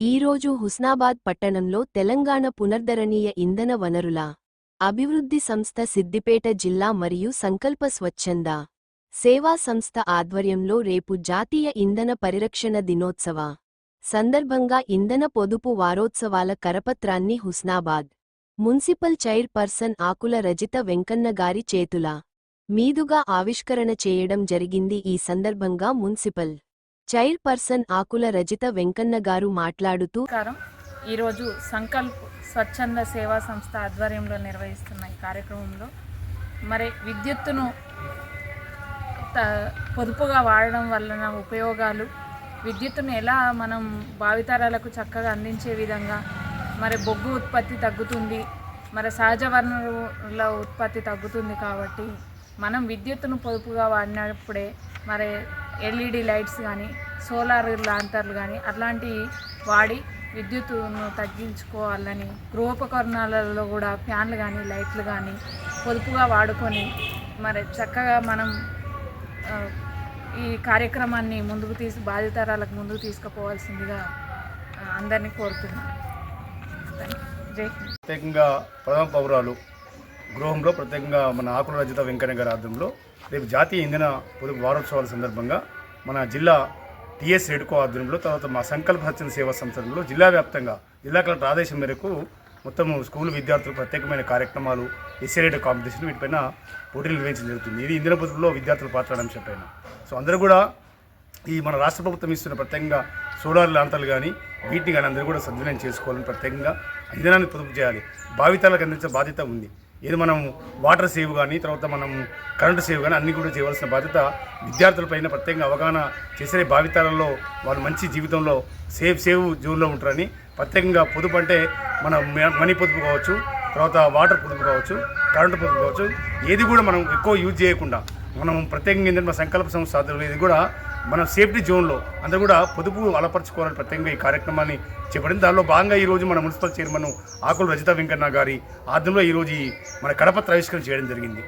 హుస్నాబాద్ పట్టణంలో తెలంగాణ పునర్ధరణీయ ఇంధన వనరుల అభివృద్ధి సంస్థ సిద్దిపేట జిల్లా మరియు సంకల్ప స్వచ్ఛంద సేవా సంస్థ ఆధ్వర్యంలో రేపు జాతీయ ఇంధన పరిరక్షణ దినోత్సవ సందర్భంగా ఇంధన పొదుపు వారోత్సవాల కరపత్రాన్ని హుస్నాబాద్ మున్సిపల్ చైర్పర్సన్ ఆకుల రజిత వెంకన్నగారి చేతుల మీదుగా ఆవిష్కరణ చేయడం జరిగింది ఈ సందర్భంగా మున్సిపల్ చైర్పర్సన్ ఆకుల రజిత వెంకన్న గారు మాట్లాడుతూ ఈరోజు సంకల్ప్ స్వచ్ఛంద సేవా సంస్థ ఆధ్వర్యంలో నిర్వహిస్తున్న ఈ కార్యక్రమంలో మరి విద్యుత్తును త- పొదుపుగా వాడడం వలన ఉపయోగాలు విద్యుత్తును ఎలా మనం భావితరాలకు చక్కగా అందించే విధంగా మరి బొగ్గు ఉత్పత్తి తగ్గుతుంది మరి సహజ వనరుల ఉత్పత్తి తగ్గుతుంది కాబట్టి మనం విద్యుత్తును పొదుపుగా వాడినప్పుడే మరి ఎల్ఈడి లైట్స్ కానీ సోలార్ లాంతర్లు కానీ అట్లాంటివి వాడి విద్యుత్తును తగ్గించుకోవాలని గృహోపకరణాలలో కూడా ఫ్యాన్లు కానీ లైట్లు కానీ పొదుపుగా వాడుకొని మరి చక్కగా మనం ఈ కార్యక్రమాన్ని ముందుకు తీసి బాధితరాలకు ముందుకు తీసుకుపోవాల్సిందిగా అందరినీ కోరుతున్నాను. జై ప్రత్యేకంగా ప్రథమ పౌరాలు గృహంలో ప్రత్యేకంగా మన ఆకుల రజిత వెంకయ్య గారి ఆధ్వర్యంలో రేపు జాతీయ ఇంధన పొదుపు వారోత్సవాల సందర్భంగా మన జిల్లా టిఎస్ రెడ్కో ఆధ్వర్యంలో తర్వాత మా సంకల్ప హత్యన సేవా సంస్థలో జిల్లా వ్యాప్తంగా జిల్లా కలెక్టర్ ఆదేశం మేరకు మొత్తం స్కూల్ విద్యార్థులకు ప్రత్యేకమైన కార్యక్రమాలు ఎస్ఏరేట్ కాంపిటీషన్ వీటిపైన పోటీలు నిర్వహించడం జరుగుతుంది. ఇది ఇంధన పొదుపులో విద్యార్థుల పాత్ర అనే అంశంపైన సో అందరూ కూడా ఈ మన రాష్ట్ర ప్రభుత్వం ఇస్తున్న ప్రత్యేకంగా సోలార్ లాంతాలు కానీ వీటిని కానీ అందరూ కూడా సద్వినియోగం చేసుకోవాలని ప్రత్యేకంగా ఇంధనాన్ని పొదుపు చేయాలి. భావితాలకు అందించే బాధ్యత ఉంది. ఏది మనం వాటర్ సేవ్ కానీ తర్వాత మనం కరెంటు సేవ్ కానీ అన్నీ కూడా చేయవలసిన బాధ్యత విద్యార్థులపైన ప్రత్యేకంగా అవగాహన చేసే భావితాలలో వాళ్ళు మంచి జీవితంలో సేఫ్ సేవ్ జోన్లో ఉంటారని ప్రత్యేకంగా పొదుపు అంటే మన మనీ పొదుపు కావచ్చు తర్వాత వాటర్ పొదుపు కావచ్చు కరెంటు పొదుపు కావచ్చు ఏది కూడా మనం ఎక్కువ యూజ్ చేయకుండా మనం ప్రత్యేకంగా ఏంటంటే మన సంకల్ప సంస్థ ఆధ్వర్యంలో ఇది కూడా మనం సేఫ్టీ జోన్లో అందరూ కూడా పొదుపు అలపరచుకోవాలని ప్రత్యేకంగా ఈ కార్యక్రమాన్ని చేపడింది దానిలో భాగంగా ఈరోజు మన మున్సిపల్ చైర్మన్ ఆకుల రజిత వెంకన్న గారి ఆధ్వర్యంలో ఈరోజు మన కడపత్ర ఆవిష్కరణ చేయడం జరిగింది.